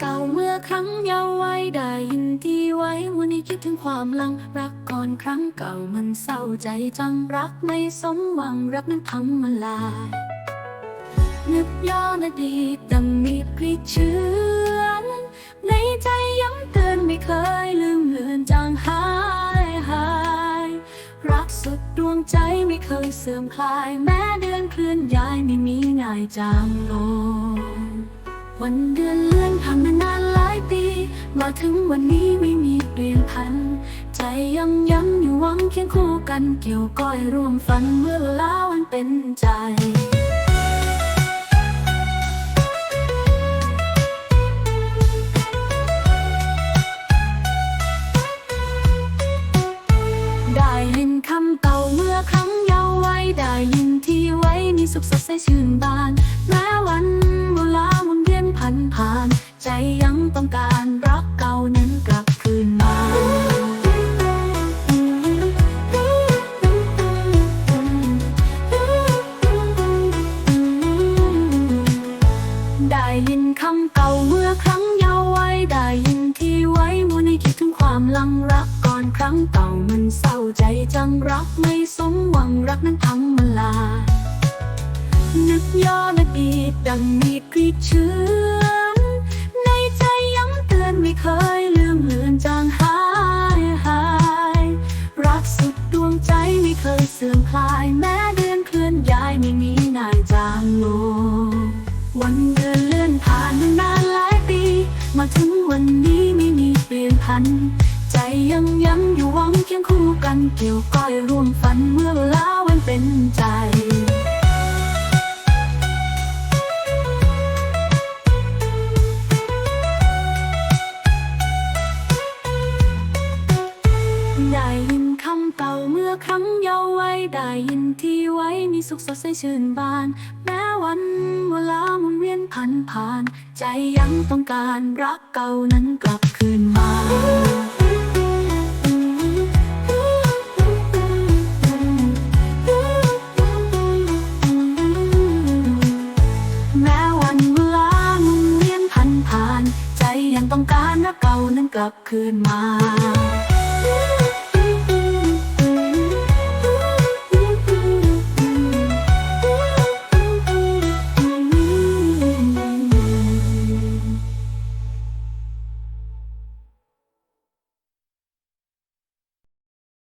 เก่าเมื่อครั้งเยาว์ว้ได้ยินที่ไว้ วันนี้คิดถึงความลัง รักก่อนครั้งเก่ามันเศร้าใจจังรักไม่สมหวังรักนั้นทำมาลาย นึกย้อนอดีตดังมีพลิเชื้อนในใจย้ำเตือนไม่เคยลืมเลือนจางหายหายรักสุดดวงใจไม่เคยเสื่อมคลาย แม้เดือนเคลื่อนย้ายไม่มีง่ายจางลง วันเดือนเลื่อนผ่านมานานหลายปี มาถึงวันนี้ไม่มีเปลี่ยนพัน ใจยังย้ำอยู่หวังเคียงคู่กันเกี่ยวก้อยร่วมฝันเมื่อลาวันเป็นใจได้ยินคำเก่าเมื่อครั้งเยาว์วัยได้ยินที่ไว้มีสุขสดใสชื่นบานแม้ว รั้งเก่ามันเศร้าใจจังรักไม่สมหวังรักนั้นทำมาลา นึกย้อนอดีตดังมีดกรีดเชื้อในใจย้ำเตือนไม่เคยลืมเลือนจางหายหาย รักสุดดวงใจไม่เคยเสื่อมคลายแม้เดือนเคลื่อนย้ายไม่มีนายจางลงวันเดือนเลื่อนผ่านมานานหลายปี มาถึงวันนี้ไม่มีเปลี่ยนพัน ใจยังย้ำอยู่หวังเคียงคู่กันเกี่ยวก้อยร่วมฝันเมื่อเวลาวันเป็นใจได้ยินคำเก่าเมื่อครั้งเยาว์วัยได้ยินที่ไว้มีสุขสดใสชื่นบานแม้วันเวลาหมุนเวียนผ่านผ่าน ใจยังต้องการรักเก่านั้นกลับคืน กลับคืนมา